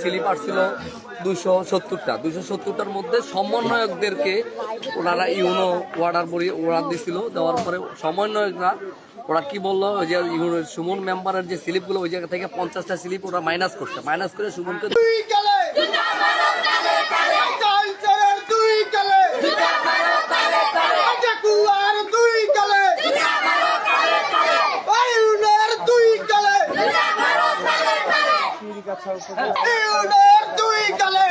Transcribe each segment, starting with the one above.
Slip ছিল দুশো সত্তরটা। দুশো সত্তরটার মধ্যে সমন্বয়কদেরকে ওনারা ইউনো অর্ডার বড়ি অর্ডার দিয়েছিল দেওয়ার পরে সমন্বয়করা, ওরা কি বলল, ওই যে সুমন মেম্বারের যে স্লিপগুলো ওই জায়গা থেকে পঞ্চাশটা স্লিপ ওরা মাইনাস করছে। মাইনাস করে সুমনকে দুই গেলে কালচারের দুই গেলে ঠাকুয়ার দুই গেলে ইউনার দুই গেলে ইউনার দুই গেলে।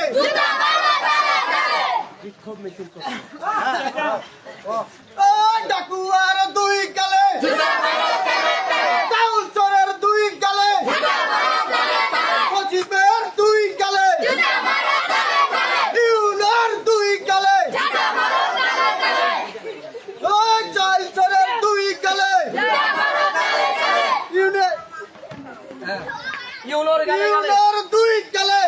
ও ঠাকুয়ার দুই গেলে কালচারের দুই গেলে সচিবের দুই গেলে ইউনার দুই গেলে ও চালচরের দুই গেলে ইউনার ইউনোর গালে গালে। দুই গেলে।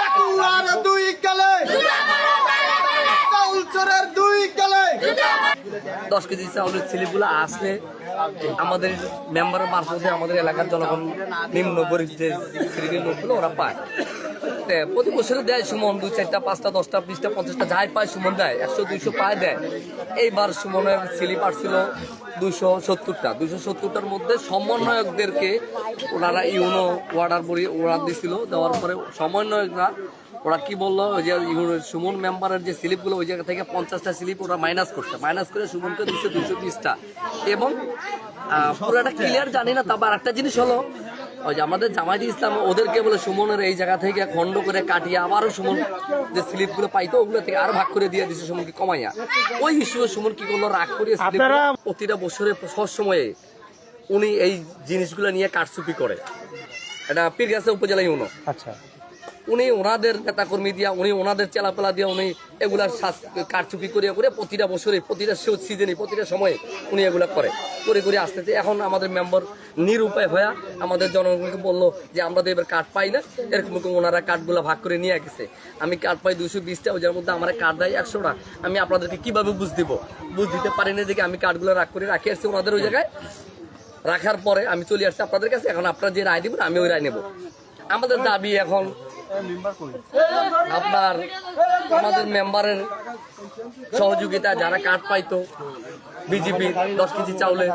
টাকুয়ার দুই গেলে। কালচারের দুই গেলে। দশ কেজি চাউলের ছেলেগুলো আসলে আমাদের মেম্বারের মারফতে আমাদের এলাকার জনগণ নিম্ন পরিচিত শ্রেণির লোকগুলো ওরা পায়। প্রতি বছরে দেয় সুমন দুই চারটা, পাঁচটা, দশটা, বিশটা, পঞ্চাশটা, যাই পায় সুমন দেয়, একশো, দুইশো পায় দেয়। এইবার সুমনের স্লিপ আসছিল দুশো সত্তরটা। দুশো সত্তরটার মধ্যে সমন্বয়কদেরকে ওনারা ইউনো অর্ডার বড়ি অর্ডার দিছিল, দেওয়ার পরে সমন্বয়করা, ওরা কি বলল, ওই যে সুমন মেম্বারের যে স্লিপগুলো ওই জায়গা থেকে পঞ্চাশটা স্লিপ ওরা মাইনাস করছে। মাইনাস করে সুমনকে দুশো দুশো বিশটা। এবং পুরোটা ক্লিয়ার জানি না তারপর একটা জিনিস হলো ওই যে আমাদের জামায়াতে ইসলাম ওদেরকে বলে সুমনের এই জায়গা থেকে খণ্ড করে কাটিয়ে আবারও সুমন যে স্লিপগুলো পাইতো ওগুলো থেকে আরও ভাগ করে দিয়ে দিচ্ছে সুমনকে কমাইয়া। ওই হিসেবে সুমন কি করল? রাগ করিয়ে প্রতিটা বছরে সব সময়ে উনি এই জিনিসগুলো নিয়ে কারচুপি করে। এটা পীরগাছা উপজেলা ইউনো আচ্ছা। উনি ওনাদের নেতাকর্মী দিয়া, উনি ওনাদের চেলাপেলা দিয়ে উনি এগুলার কারচুপি করে করে প্রতিটা বছরে, প্রতিটা সিজনে, প্রতিটা সময়ে উনি এগুলা করে করে করে আসতেছে। এখন আমাদের মেম্বার নিরুপায় হয়ে আমাদের জনগণকে বলল যে, আমরা তো এবার কার্ড পাই না। এরকম ওনারা কার্ডগুলো ভাগ করে নিয়ে গেছে। আমি কার্ড পাই দুশো বিশটা যার মধ্যে আমার কার্ড দেয় একশোটা। আমি আপনাদেরকে কীভাবে বুঝ দিব? বুঝ দিতে পারি না দেখে আমি কার্ডগুলো রাখ করে রাখি আসছি ওনাদের ওই জায়গায়। রাখার পরে আমি চলে আসছি আপনাদের কাছে। এখন আপনারা যে রায় দিবেন, আমি ওই রায় নেব। আমাদের দাবি এখন আপনার আমাদের মেম্বারের সহযোগিতা, যারা কার্ড পাইতো বিজেপি দশ কেজি চাউলে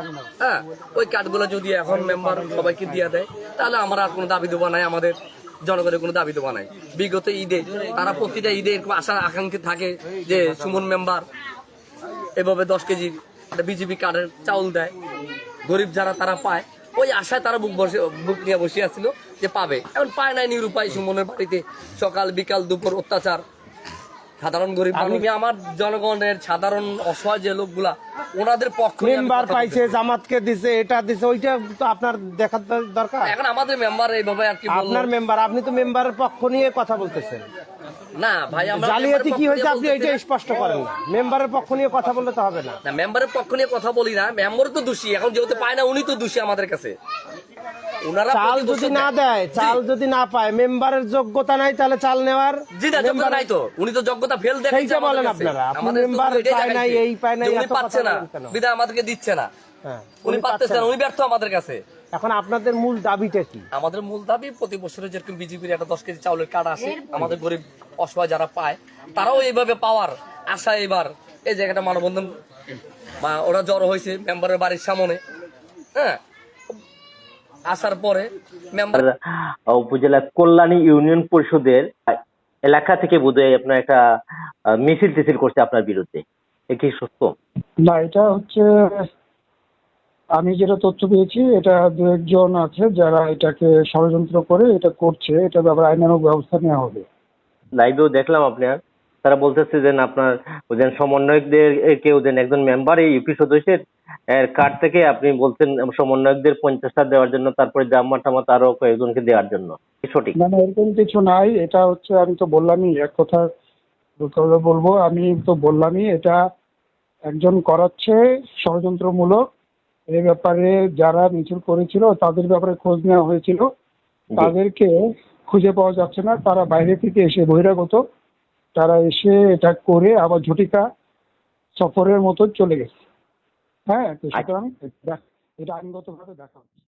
হ্যাঁ ওই কার্ডগুলো যদি এখন মেম্বার সবাইকে দিয়ে দেয়, তাহলে আমরা আর কোনো দাবি দেবো নাই আমাদের জনগণের কোনো দাবি দেবো নাই বিগত ঈদে, তারা প্রতিটা ঈদে এরকম আশার আকাঙ্ক্ষী থাকে যে সুমন মেম্বার এভাবে দশ কেজি বিজেপি কার্ডের চাউল দেয়। গরিব যারা তারা পায় ওই আশায় তারা বুক বসে বুক নিয়ে বসে আসছিল যে পাবে। এখন পায় নাই নিরুপায় সুমনের বাড়িতে। সকাল, বিকাল, দুপুর অত্যাচার। সাধারণ গরিব মানুষ। আমার জনগণের সাধারণ অসহায় যে লোকগুলা ওনাদের পক্ষ মেম্বার পাইছে জামাতকে দিছে এটা দিছে ওইটা তো আপনার দেখার দরকার। এখন আমাদের মেম্বার এইভাবে আর কি আপনার মেম্বার আপনি তো মেম্বারের পক্ষ নিয়ে কথা বলতেছেন। না ভাই আমরা জালিয়াতি কি হয়েছে আপনি এটা স্পষ্ট করেন। না মেম্বারের পক্ষ নিয়ে কথা বললে তো হবে না। না মেম্বারের পক্ষ নিয়ে কথা বলি না। মেম্বার তো দোষী এখন যেহেতু পায় না উনি তো দোষী আমাদের কাছে। চাল যদি না দেয়। চাল যদি না পায় মেম্বারের যোগ্যতা নাই তাহলে চাল নেওয়ার জি না যোগ্যতা মেম্বার- নাই তো। উনি তো যোগ্যতা ফেল দেখাইছে সেইটা বলেন আপনারা। আপনি মেম্বার পায় নাই, এই পায় নাই, উনি পাচ্ছে না। বলেন আমাদেরকে দিচ্ছে না। হ্যাঁ, উনি পাচ্ছে না উনি ব্যর্থ আমাদের কাছে। এখন আপনাদের মূল দাবিটা কি? আমাদের মূল দাবি প্রতি বছরে যেরকম বিজেপির একটা দশ কেজি চাউলের কার্ড আসে আমাদের গরিব অসহায় যারা পায় তারাও এইভাবে পাওয়ার আশা এবার। এই জায়গাটা মানববন্ধন বা ওরা জড়ো হয়েছে মেম্বারের বাড়ির সামনে। হ্যাঁ আসার পরে উপজেলা কল্যাণী ইউনিয়ন পরিষদের এলাকা থেকে বোধহয় আপনার একটা মিছিল টিছিল করছে আপনার বিরুদ্ধে। কি সত্য? না এটা হচ্ছে আমি যেটা তথ্য পেয়েছি এটা দু একজন আছে যারা এটাকে ষড়যন্ত্র করে এটা করছে এটা ব্যাপারে আইনানুগ ব্যবস্থা নেওয়া হবে। লাইভেও দেখলাম আপনার তারা বলতেছে যে আপনার ওদের সমন্বয়কদের কেউ দেন একজন মেম্বার এই ইউপি সদস্যের এর কার্ড থেকে আপনি বলছেন সমন্বয়কদের পঞ্চাশটা দেওয়ার জন্য তারপরে জাম্মা টামাত আরও কয়েকজনকে দেওয়ার জন্য। সঠিক? না না এরকম কিছু নাই এটা হচ্ছে আমি তো বললামই এক কথা বলব আমি তো বললামই এটা একজন করাচ্ছে ষড়যন্ত্রমূলক এ ব্যাপারে যারা মিছিল করেছিল তাদের ব্যাপারে খোঁজ নেওয়া হয়েছিল তাদেরকে খুঁজে পাওয়া যাচ্ছে না তারা বাইরে থেকে এসে বহিরাগত তারা এসে এটা করে আবার ঝটিকা সফরের মতো চলে গেছে। হ্যাঁ তো সুতরাং এটা আইনগত আইনগতভাবে দেখা হচ্ছে।